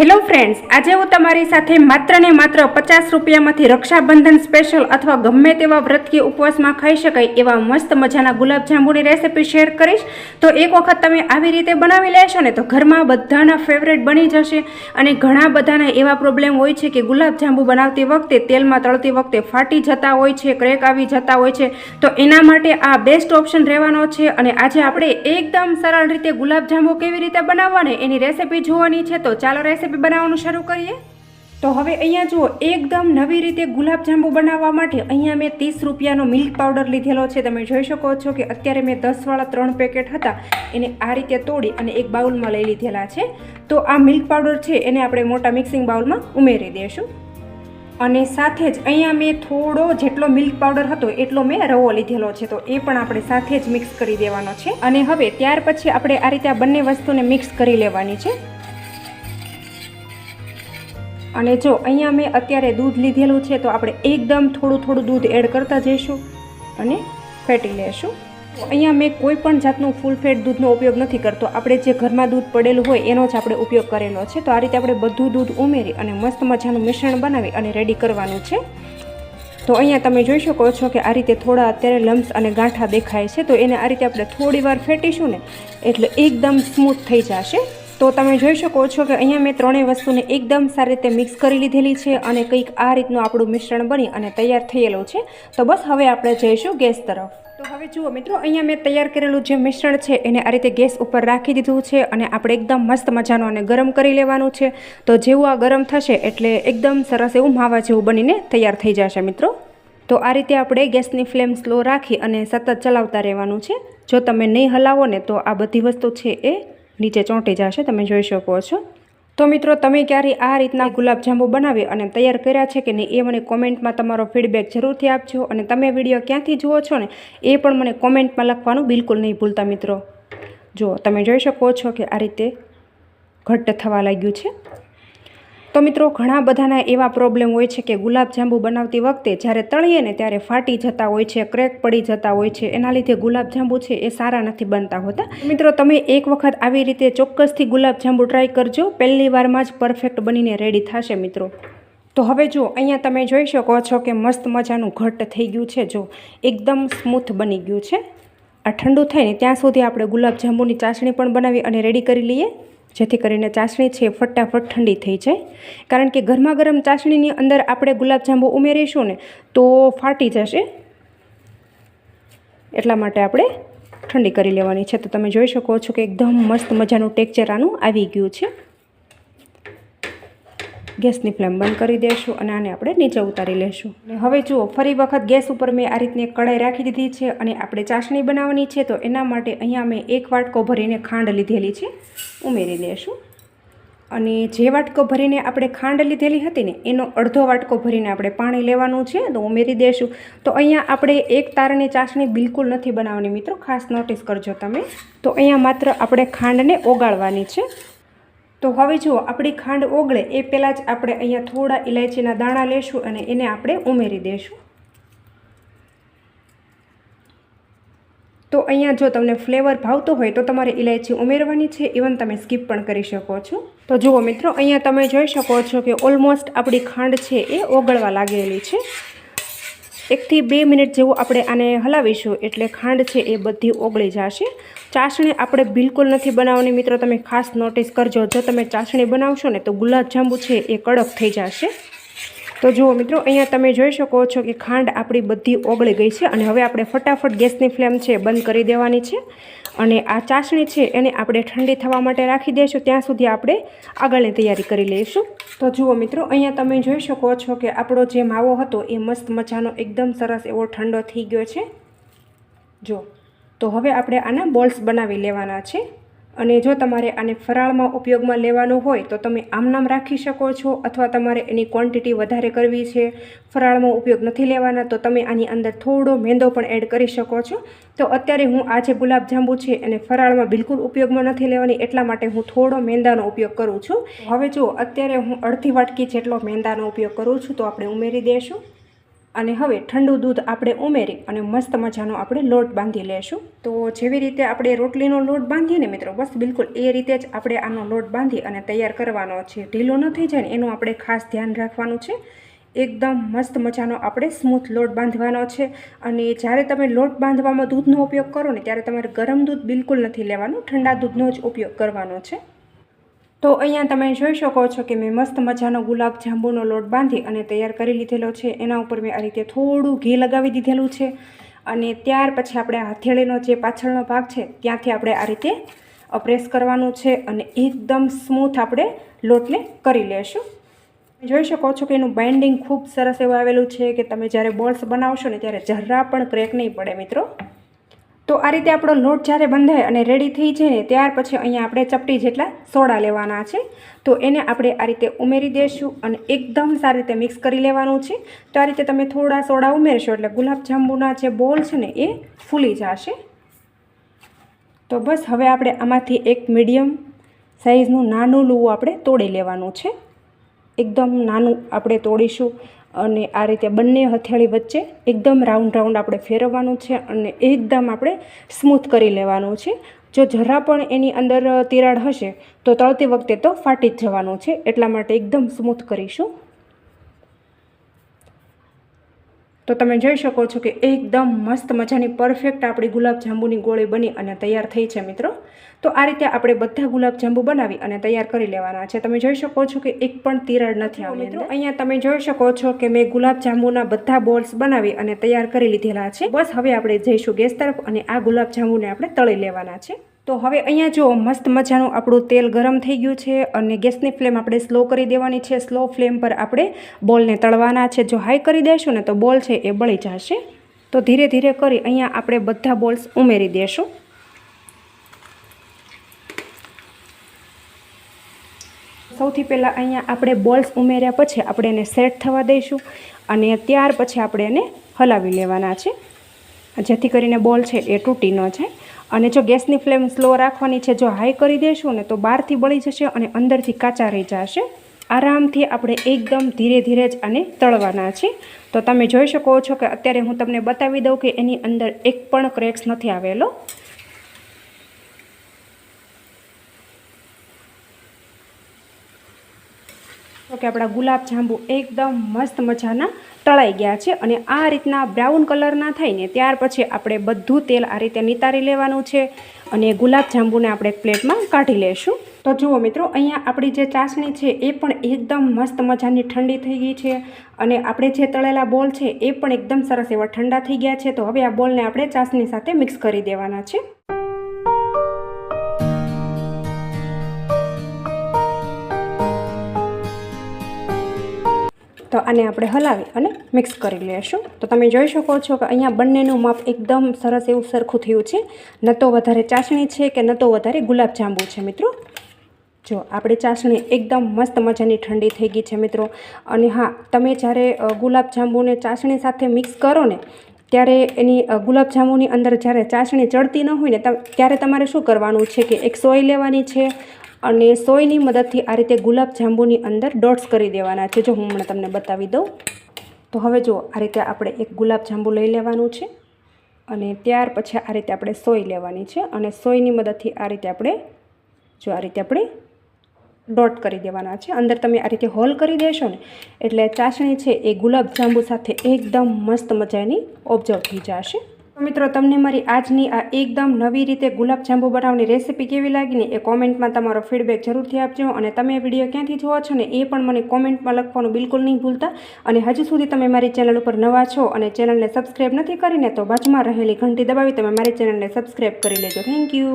Hello friends, આજે હું તમારી સાથે માત્ર ને માત્ર પચાસ રૂપિયામાંથી રક્ષાબંધન સ્પેશિયલ અથવા ગમે તેવા વ્રત કે ઉપવાસમાં ખાઈ શકાય એવા મસ્ત મજાના ગુલાબજાંબુની રેસિપી શેર કરીશ. તો એક વખત તમે આવી રીતે બનાવી લેશો ને તો ઘરમાં બધાના ફેવરેટ બની જશે અને ઘણા બધાના એવા પ્રોબ્લેમ હોય છે કે ગુલાબજાંબુ બનાવતી વખતે તેલમાં તળતી વખતે ફાટી જતા હોય છે, ક્રેક આવી જતા હોય છે. તો એના માટે આ બેસ્ટ ઓપ્શન રહેવાનો છે અને આજે આપણે એકદમ સરળ રીતે ગુલાબજાંબુ કેવી રીતે બનાવવાને એની રેસિપી જોવાની છે. તો ચાલો રેસિપી બનાવવાનું શરૂ કરીએ? તો હવે અહીંયા જુઓ, એકદમ નવી રીતે ગુલાબજાંબુ બનાવવા માટે અહીંયા મેં ત્રીસ રૂપિયાનો મિલ્ક પાવડર લીધેલો છે. તમે જોઈ શકો છો કે અત્યારે મેં દસવાળા ત્રણ પેકેટ હતા, એને આ રીતે તોડી અને એક બાઉલમાં લઈ લીધેલા છે. તો આ મિલ્ક પાવડર છે, એને આપણે મોટા મિક્સિંગ બાઉલમાં ઉમેરી દઈશું અને સાથે જ અહીંયા મેં થોડો જેટલો મિલ્ક પાવડર હતો, એટલો મેં રવો લીધેલો છે. તો એ પણ આપણે સાથે જ મિક્સ કરી દેવાનો છે. અને હવે ત્યાર પછી આપણે આ રીતે આ બંને વસ્તુને મિક્સ કરી લેવાની છે. અને જો અહીંયા મેં અત્યારે દૂધ લીધેલું છે, તો આપણે એકદમ થોડું થોડું દૂધ એડ કરતા જઈશું અને ફેટી લેશું. અહીંયા મેં કોઈ પણ જાતનું ફૂલ ફેટ દૂધનો ઉપયોગ નથી કરતો. આપણે જે ઘરમાં દૂધ પડેલું હોય, એનો જ આપણે ઉપયોગ કરેલો છે. તો આ રીતે આપણે બધું દૂધ ઉમેરી અને મસ્ત મજાનું મિશ્રણ બનાવી અને રેડી કરવાનું છે. તો અહીંયા તમે જોઈ શકો છો કે આ રીતે થોડા અત્યારે લમ્સ અને ગાંઠા દેખાય છે. તો એને આ રીતે આપણે થોડી વાર ફેટીશું ને, એટલે એકદમ સ્મૂથ થઈ જશે. તો તમે જોઈ શકો છો કે અહીંયા મેં ત્રણેય વસ્તુને એકદમ સારી રીતે મિક્સ કરી લીધેલી છે અને કંઈક આ રીતનું આપણું મિશ્રણ બની અને તૈયાર થયેલું છે. તો બસ હવે આપણે જઈશું ગેસ તરફ. તો હવે જુઓ મિત્રો, અહીંયા મેં તૈયાર કરેલું જે મિશ્રણ છે એને આ રીતે ગેસ ઉપર રાખી દીધું છે અને આપણે એકદમ મસ્ત મજાનું અને ગરમ કરી લેવાનું છે. તો જેવું આ ગરમ થશે એટલે એકદમ સરસ એવું માવા જેવું બનીને તૈયાર થઈ જશે મિત્રો. તો આ રીતે આપણે ગેસની ફ્લેમ સ્લો રાખી અને સતત ચલાવતા રહેવાનું છે. જો તમે નહીં હલાવો ને તો આ બધી વસ્તુ છે એ નીચે ચોંટી જશે, તમે જોઈ શકો છો. તો મિત્રો, તમે ક્યારે આ રીતના ગુલાબજાંબુ બનાવી અને તૈયાર કર્યા છે કે નહીં, એ મને કોમેન્ટમાં તમારો ફીડબેક જરૂરથી આપજો અને તમે વીડિયો ક્યાંથી જુઓ છો ને, એ પણ મને કોમેન્ટમાં લખવાનું બિલકુલ નહીં ભૂલતા મિત્રો. જુઓ, તમે જોઈ શકો છો કે આ રીતે ઘટ્ટ થવા લાગ્યું છે. તો મિત્રો, ઘણા બધાના એવા પ્રોબ્લેમ હોય છે કે ગુલાબજાંબુ બનાવતી વખતે જ્યારે તળીએ ને ત્યારે ફાટી જતા હોય છે, ક્રેક પડી જતા હોય છે, એના લીધે ગુલાબજાંબુ છે એ સારા નથી બનતા હોતા. મિત્રો, તમે એક વખત આવી રીતે ચોક્કસથી ગુલાબજાંબુ ટ્રાય કરજો. પહેલી વારમાં જ પરફેક્ટ બનીને રેડી થશે મિત્રો. તો હવે જો, અહીંયા તમે જોઈ શકો છો કે મસ્ત મજાનું ઘટ્ટ થઈ ગયું છે. જો, એકદમ સ્મૂથ બની ગયું છે. આ ઠંડુ થાય ને ત્યાં સુધી આપણે ગુલાબજાંબુની ચાસણી પણ બનાવી અને રેડી કરી લઈએ. જેથી કરીને ચાસણી છે ફટાફટ ઠંડી થઈ જાય. કારણ કે ગરમા ગરમ ચાસણીની અંદર આપણે ગુલાબજાંબુ ઉમેરીશું ને, તો ફાટી જશે. એટલા માટે આપણે ઠંડી કરી લેવાની છે. તો તમે જોઈ શકો છો કે એકદમ મસ્ત મજાનું ટેક્ચર આનું આવી ગયું છે. ગેસની ફ્લેમ બંધ કરી દઈશું અને આને આપણે નીચે ઉતારી લેશું. હવે જુઓ, ફરી વખત ગેસ ઉપર મેં આ રીતની કડાઈ રાખી દીધી છે અને આપણે ચાસણી બનાવવાની છે, તો એના માટે અહીંયા મેં એક વાટકો ભરીને ખાંડ લીધેલી છે, ઉમેરી દઈશું અને જે વાટકો ભરીને આપણે ખાંડ લીધેલી હતી ને, એનો અડધો વાટકો ભરીને આપણે પાણી લેવાનું છે, તો ઉમેરી દઈશું તો અહીંયા આપણે એક તારની ચાસણી બિલકુલ નથી બનાવવાની મિત્રો, ખાસ નોટિસ કરજો તમે. તો અહીંયા માત્ર આપણે ખાંડને ઓગાળવાની છે. તો હવે જુઓ, આપણી ખાંડ ઓગળે એ પહેલાં જ આપણે અહીંયા થોડા ઇલાયચીના દાણા લેશું અને એને આપણે ઉમેરી દઈશું તો અહીંયા જો તમને ફ્લેવર ભાવતો હોય તો તમારે ઇલાયચી ઉમેરવાની છે ઇવન તમે સ્કીપ પણ કરી શકો છો. તો જુઓ મિત્રો, અહીંયા તમે જોઈ શકો છો કે ઓલમોસ્ટ આપણી ખાંડ છે એ ઓગળવા લાગેલી છે. એકથી બે મિનિટ જેવું આપણે આને હલાવીશું એટલે ખાંડ છે એ બધી ઓગળી જશે. ચાસણી આપણે બિલકુલ નથી બનાવવાની મિત્રો, તમે ખાસ નોટિસ કરજો. જો તમે ચાસણી બનાવશો ને તો ગુલાબજાંબુ છે એ કડક થઈ જશે. તો જુઓ મિત્રો, અહીંયા તમે જોઈ શકો છો કે ખાંડ આપણી બધી ઓગળી ગઈ છે અને હવે આપણે ફટાફટ ગેસની ફ્લેમ છે બંધ કરી દેવાની છે અને આ ચાસણી છે એને આપણે ઠંડી થવા માટે રાખી દઈશું. ત્યાં સુધી આપણે આગળની તૈયારી કરી લઈશું. તો જુઓ મિત્રો, અહીંયા તમે જોઈ શકો છો કે આપણો જે માવો હતો એ મસ્ત મજાનો એકદમ સરસ એવો ઠંડો થઈ ગયો છે. જો તો હવે આપણે આના બોલ્સ બનાવી લેવાના છે. અને જો તમારે આને ફરાળમાં ઉપયોગમાં લેવાનું હોય તો તમે આમનામ રાખી શકો છો અથવા તમારે એની ક્વોન્ટિટી વધારે કરવી છે. ફરાળમાં ઉપયોગ નથી લેવાના તો તમે આની અંદર થોડો મેંદો પણ એડ કરી શકો છો. તો અત્યારે હું આ જે ગુલાબજાંબુ છે એને ફરાળમાં બિલકુલ ઉપયોગમાં નથી લેવાની એટલા માટે હું થોડો મેંદાનો ઉપયોગ કરું છું. હવે જો અત્યારે હું અડધી વાટકી જેટલો મેંદાનો ઉપયોગ કરું છું તો આપણે ઉમેરી દઈશું અને હવે ઠંડુ દૂધ આપણે ઉમેરી અને મસ્ત મજાનો આપણે લોટ બાંધી લેશું. તો જેવી રીતે આપણે રોટલીનો લોટ બાંધીએ ને મિત્રો, બસ બિલકુલ એ રીતે જ આપણે આનો લોટ બાંધી અને તૈયાર કરવાનો છે. ઢીલો ન થઈ જાય ને એનું આપણે ખાસ ધ્યાન રાખવાનું છે. એકદમ મસ્ત મજાનો આપણે સ્મૂથ લોટ બાંધવાનો છે અને જ્યારે તમે લોટ બાંધવામાં દૂધનો ઉપયોગ કરો ને ત્યારે તમારે ગરમ દૂધ બિલકુલ નથી લેવાનું, ઠંડા દૂધનો જ ઉપયોગ કરવાનો છે. તો અહીંયા તમે જોઈ શકો છો કે મેં મસ્ત મજાનો ગુલાબ જાંબુનો લોટ બાંધી અને તૈયાર કરી લીધેલો છે. એના ઉપર મેં આ રીતે થોડું ઘી લગાવી દીધેલું છે અને ત્યાર પછી આપણે હથેળીનો જે પાછળનો ભાગ છે ત્યાંથી આપણે આ રીતે પ્રેસ કરવાનું છે અને એકદમ સ્મૂથ આપણે લોટને કરી લેશું. જોઈ શકો છો કે એનું બાઇન્ડિંગ ખૂબ સરસ એવું આવેલું છે કે તમે જ્યારે બોલ્સ બનાવશો ને ત્યારે જરા પણ ક્રેક નહીં પડે મિત્રો. તો આ રીતે આપણો લોટ જ્યારે બંધાય અને રેડી થઈ જાય ને ત્યાર પછી અહીંયા આપણે ચપટી જેટલા સોડા લેવાના છે. તો એને આપણે આ રીતે ઉમેરી દઈશું અને એકદમ સારી રીતે મિક્સ કરી લેવાનું છે. તો આ રીતે તમે થોડા સોડા ઉમેરશો એટલે ગુલાબજાંબુના જે બોલ છે ને એ ફૂલી જશે. તો બસ હવે આપણે આમાંથી એક મીડિયમ સાઇઝનું નાનું લૂવું આપણે તોડી લેવાનું છે. એકદમ નાનું આપણે તોડીશું અને આ રીતે બંને હથેળી વચ્ચે એકદમ રાઉન્ડ રાઉન્ડ આપણે ફેરવવાનું છે અને એકદમ આપણે સ્મૂથ કરી લેવાનું છે. જો જરા પણ એની અંદર તિરાડ હશે તો તળતી વખતે તો ફાટી જ જવાનું છે. એટલા માટે એકદમ સ્મૂથ કરીશું. તો તમે જોઈ શકો છો કે એકદમ મસ્ત મજાની પરફેક્ટ આપણી ગુલાબજાંબુની ગોળી બની અને તૈયાર થઈ છે મિત્રો. તો આ રીતે આપણે બધા ગુલાબજાંબુ બનાવી અને તૈયાર કરી લેવાના છે. તમે જોઈ શકો છો કે એક પણ તિરાડ નથી આવી મિત્રો અહીંયા તમે જોઈ શકો છો કે મેં ગુલાબજાંબુના બધા બોલ્સ બનાવી અને તૈયાર કરી લીધેલા છે. બસ હવે આપણે જઈશું ગેસ તરફ અને આ ગુલાબજાંબુને આપણે તળી લેવાના છે. તો હવે અહીંયા જો મસ્ત મજાનું આપણું તેલ ગરમ થઈ ગયું છે અને ગેસની ફ્લેમ આપણે સ્લો કરી દેવાની છે. સ્લો ફ્લેમ પર આપણે બોલને તળવાના છે. જો હાઈ કરી દેશું ને તો બોલ છે એ બળી જશે. તો ધીરે ધીરે કરી અહીંયા આપણે બધા બોલ્સ ઉમેરી દેશું. સૌથી પહેલાં અહીંયા આપણે બોલ્સ ઉમેર્યા પછી આપણે એને સેટ થવા દઈશું અને ત્યાર પછી આપણે એને હલાવી લેવાના છે. જેથી કરીને બોલ છે એ તૂટી ન જાય. અને જો ગેસની ફ્લેમ સ્લો રાખવાની છે, જો હાઈ કરી દેશું ને તો બહારથી બળી જશે અને અંદરથી કાચા રહી જશે. આરામથી આપણે એકદમ ધીરે ધીરે જ આને તળવાના છે તો તમે જોઈ શકો છો કે અત્યારે હું તમને બતાવી દઉં કે એની અંદર એક પણ ક્રેક્સ નથી આવેલો. તો કે આપણા ગુલાબ જાંબુ એકદમ મસ્ત મજાના તળાઈ ગયા છે અને આ રીતના બ્રાઉન કલરના થાય ને ત્યાર પછી આપણે બધું તેલ આ રીતે નિતારી લેવાનું છે અને ગુલાબ જાંબુને આપણે પ્લેટમાં કાઢી લેશું. તો જુઓ મિત્રો, અહીંયા આપણી જે ચાસણી છે એ પણ એકદમ મસ્ત મજાની ઠંડી થઈ ગઈ છે અને આપણે જે તળેલા બોલ છે એ પણ એકદમ સરસ એવા ઠંડા થઈ ગયા છે. તો હવે આ બોલને આપણે ચાસણી સાથે મિક્સ કરી દેવાના છે. તો આને આપણે હલાવી અને મિક્સ કરી લેશું. તો તમે જોઈ શકો છો કે અહીંયા બંનેનું માપ એકદમ સરસ એવું સરખું થયું છે. ન તો વધારે ચાસણી છે કે ન તો વધારે ગુલાબજાંબુ છે મિત્રો. જો આપણી ચાસણી એકદમ મસ્ત મજાની ઠંડી થઈ ગઈ છે મિત્રો. અને હા, તમે જ્યારે ગુલાબજાંબુને ચાસણી સાથે મિક્સ કરો ને, ત્યારે એની ગુલાબજાંબુની અંદર જ્યારે ચાસણી ચડતી ન હોય ને ત્યારે તમારે શું કરવાનું છે કે એક સોય લેવાની છે અને સોયની મદદથી આ રીતે ગુલાબ જાંબુની અંદર ડોટ્સ કરી દેવાના છે. જો હું હમણાં તમને બતાવી દઉં. તો હવે જુઓ, આ રીતે આપણે એક ગુલાબ જાંબુ લઈ લેવાનું છે અને ત્યાર પછી આ રીતે આપણે સોય લેવાની છે અને સોયની મદદથી આ રીતે આપણે, જો આ રીતે આપણે ડોટ કરી દેવાના છે. અંદર તમે આ રીતે હોલ કરી દેશો ને, એટલે ચાસણી છે એ ગુલાબ જાંબુ સાથે એકદમ મસ્ત મજાની ઓબ્ઝર્વ થઈ જશે. મિત્રો, તમને મારી આજની આ એકદમ નવી રીતે ગુલાબજાંબુ બનાવવાની રેસીપી કેવી લાગીને એ કોમેન્ટમાં તમારો ફીડબેક જરૂરથી આપજો અને તમે વીડિયો ક્યાંથી જોવો છો ને એ પણ મને કોમેન્ટમાં લખવાનું બિલકુલ નહીં ભૂલતા. અને હજુ સુધી તમે મારી ચેનલ ઉપર નવા છો અને ચેનલને સબસ્ક્રાઈબ નથી કરીને તો બાજુમાં રહેલી ઘંટી દબાવી તમે મારી ચેનલને સબસ્ક્રાઈબ કરી લેજો. Thank you.